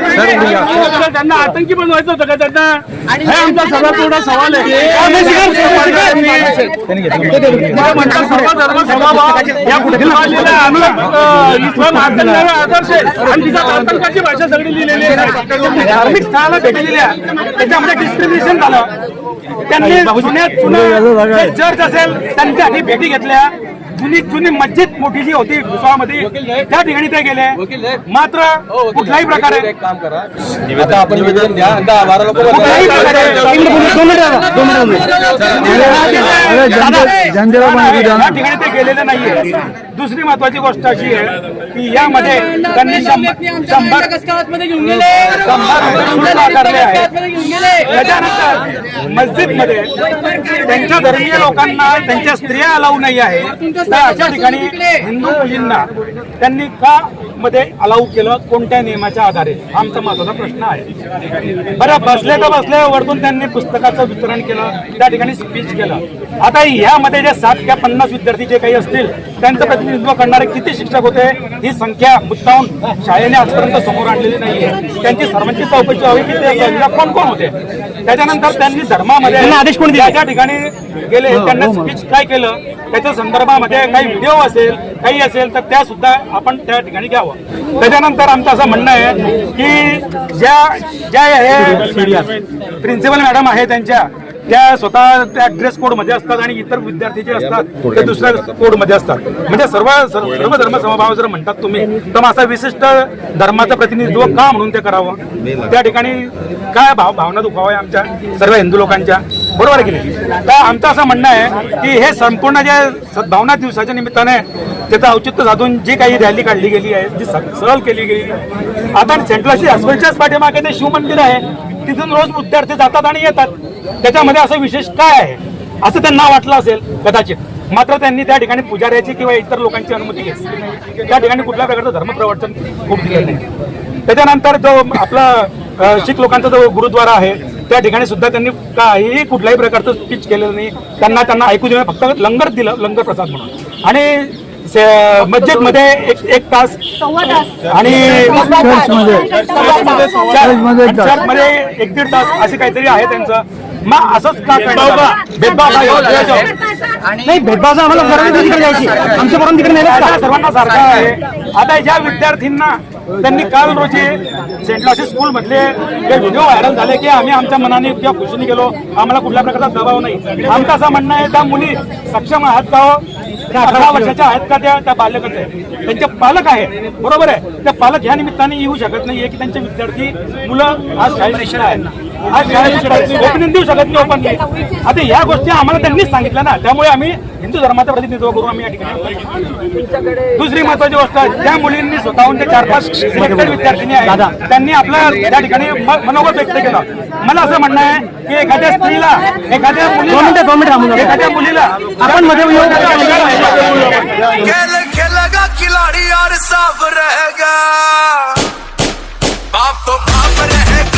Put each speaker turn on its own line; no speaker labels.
त्यांना आतंकी बनवायचं होतं का त्यांना? हे आमचा सर्वात मोठा सवाल आहे. आहे. आदर्श आहे. आणि आतंकाची भाषा सगळी लिहिलेली आहे. धार्मिक स्थळाला भेटी दिल्या त्याच्यामध्ये डिस्क्रिमिनेशन झालं. त्यांनी चर्च असेल त्यांच्या आधी भेटी घेतल्या. जुनी जुनी मस्जिद मोठी जी होती भुसावळमध्ये त्या ठिकाणी ते गेले. मात्र कुठल्याही प्रकारे
आता आपण निवेदन द्या. दहा बारा लोक
कुठल्याही प्रकारे या ठिकाणी ते गेलेले नाहीये. दुसरी महत्वाची गोष्ट अशी आहे की यामध्ये त्यांनी शंभर आकारले आहे त्याच्यानंतर मस्जिदमध्ये त्यांच्या धर्मीय लोकांना त्यांच्या स्त्रिया अलाऊ नाही आहे. तर अशा ठिकाणी हिंदू मुलींना त्यांनी का मध्ये अलाऊ केलं? कोणत्या नियमाच्या आधारे? आमचा महत्त्वाचा प्रश्न आहे. बरं बसले तर बसले वरतून त्यांनी पुस्तकाचं वितरण केलं त्या ठिकाणी स्पीच केलं. आता यामध्ये जे सात किंवा पन्नास विद्यार्थी जे काही असतील त्यांचं प्रतिनिधित्व करणारे किती शिक्षक होते? ही संख्या मुद्दाहून शाळेने आजपर्यंत समोर आणलेली नाहीये. त्यांची सर्वांची चौकशी व्हावी की ते कोण कोण होते? त्याच्यानंतर त्यांनी धर्मामध्ये आदेश कोण ज्या ठिकाणी गेले त्यांना स्पीच काय केलं? त्याच्या संदर्भामध्ये काही व्हिडिओ असेल काही असेल तर त्या सुद्धा आपण त्या ठिकाणी घ्यावं. त्याच्यानंतर आमचं असं म्हणणं आहे की ज्या ज्या हे प्रिन्सिपल मॅडम आहे त्यांच्या त्या स्वतः त्या ड्रेस कोडमध्ये असतात आणि इतर विद्यार्थी जे असतात ते दुसऱ्या कोडमध्ये असतात. म्हणजे सर्व सर्व धर्म समभाव जर म्हणतात तुम्ही तर असा विशिष्ट धर्माचं प्रतिनिधित्व का म्हणून ते करावं? त्या ठिकाणी काय भाव भावना दुखावा आमच्या सर्व हिंदू लोकांच्या? बरोबर आहे की नाही? तर आमचं असं म्हणणं आहे की हे संपूर्ण जे सद्भावना दिवसाच्या निमित्ताने त्याचं औचित्य साधून जी काही रॅली काढली गेली आहे जी सहल केली गेली आहे. आता सेंट्रलची हॉस्पिटलच्याच पाठीमागे ते शिवमंदिर आहे तिथून रोज विद्यार्थी जातात आणि येतात. त्याच्यामध्ये असं विशेष काय आहे? असं त्यांना वाटलं असेल कदाचित. मात्र त्यांनी त्या ठिकाणी पुजाऱ्याची किंवा इतर लोकांची अनुमती घेतली नाही. त्या ठिकाणी कुठल्या प्रकारचं धर्मप्रवर्तन खूप दिलेलं नाही. त्याच्यानंतर जो आपला शीख लोकांचा जो गुरुद्वारा आहे त्या ठिकाणी सुद्धा त्यांनी काहीही कुठल्याही प्रकारचं स्पीच केलेलं नाही. त्यांना त्यांना ऐकू देणं फक्त लंगर दिलं लंगर प्रसाद म्हणून. आणि मस्जिदमध्ये एक एक तास आणि चर्च मध्ये एक दीड तास असे काहीतरी आहे त्यांचं. मग असंच का? भेदभाव? नाही भेदभाव आम्हाला गरज नाही तिकडे आमच्या बरोबर तिकडे नाही सर्वांना सारखा आहे. आता ज्या विद्यार्थ्यांना त्यांनी काल रोजी सेंट लॉसेस स्कूल मधले जे व्हिडिओ व्हायरल झाले की आम्ही आमच्या मनाने किंवा खुशीने गेलो आम्हाला कुठल्या प्रकारचा दबाव नाही. आमचं असं म्हणणं आहे त्या मुली सक्षम आहात का हो? त्या अठरा वर्षाच्या आहेत का त्या त्या बालकच आहे? त्यांचे पालक आहे बरोबर आहे. त्या पालक ह्या निमित्ताने येऊ शकत नाहीये की त्यांचे विद्यार्थी मुलं आज शाळेत आहेत. ओपनिंग देऊ शकत नाही ओपन आता या गोष्टी आम्हाला त्यांनीच सांगितल्या ना. त्यामुळे आम्ही हिंदू धर्माचं प्रतिनिधित्व करून आम्ही या ठिकाणी दुसरी महत्वाची गोष्ट त्या मुलींनी स्वतःहून ते चार पाच सिलेक्टेड विद्यार्थिनी आहेत त्यांनी आपल्या त्या ठिकाणी मनोगत व्यक्त केलं. मला असं म्हणणं आहे की एखाद्या स्त्रीला एखाद्या मुलीला एखाद्या मुलीला आपण मध्ये
खेल खेलेगा खिलाड़ी और साफ रहेगा। बाप तो बाप रहेगा।